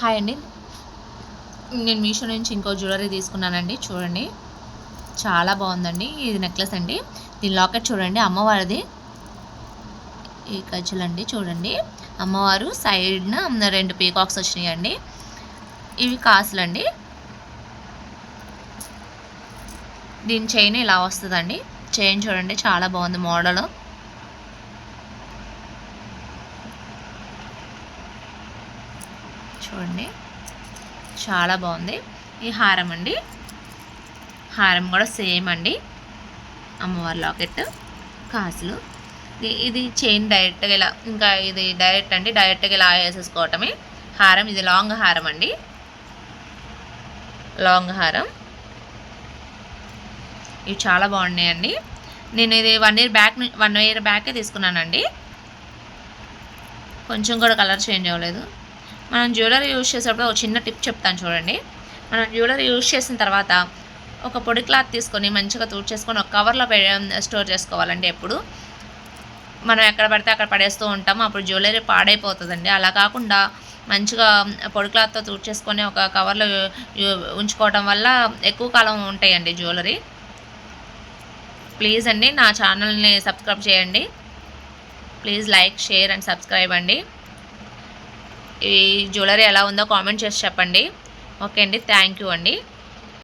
Hi అండి. నేను మీషో నుంచి ఇంకో జ్యువెలరీ తీసుకున్నానండి. చూడండి. చాలా బాగుందండి. ఇది నెక్లెస్ అండి. దీని లాకెట్ చూడండి. అమ్మవారిది. ఈ కజ్జలండి చూడండి. అమ్మవారు సైడ్న రెండు పీకాక్స్ వచ్చినాయండి. ఇవి కాసులండి. దీని చైన్ ఇలా వస్తుందండి. చైన్ చూడండి. చాలా బాగుంది మోడల్. చూడండి. చాలా బాగుంది. ఈ హారం అండి. హారం కూడా సేమ్ అండి. అమ్మవారి లాకెట్ కాసులు. ఇది- ఇది చైన్ డైరెక్ట్గా ఇలా ఇంకా ఇది డైరెక్ట్ అండి. డైరెక్ట్గా ఇలా వేసేసుకోవటమే హారం ఇది లాంగ్ హారం అండి. లాంగ్ హారం. ఇవి చాలా బాగున్నాయండి. నేను ఇది one year back one year బ్యాకే తీసుకున్నానండి. కొంచెం కూడా కలర్ చేంజ్ అవ్వలేదు. మనం జ్యువెలరీ యూజ్ చేసేటప్పుడు ఒక చిన్న టిప్ చెప్తాను చూడండి. మనం జ్యువెలరీ యూజ్ చేసిన తర్వాత ఒక పొడి క్లాత్ తీసుకొని మంచిగా తుడిచేసుకొని ఒక కవర్లో స్టోర్ చేసుకోవాలండి ఎప్పుడు. మనం ఎక్కడ పడితే అక్కడ పడేస్తూ ఉంటాం. అప్పుడు జ్యువెలరీ పాడైపోతుందండి. అలా కాకుండా మంచిగా పొడి క్లాత్తో తుడిచేసుకొని ఒక కవర్లో ఉంచుకోవడం ఉంచుకోవటం వల్ల ఎక్కువ కాలం ఉంటాయండి జ్యువెలరీ. ప్లీజ్ అండి నా ఛానల్ని సబ్స్క్రైబ్ చేయండి. Please like share and subscribe అండి. ఈ జ్యువెలరీ ఎలా ఉందో కామెంట్ చేసి చెప్పండి. ఓకే అండి. థ్యాంక్ యూ అండి.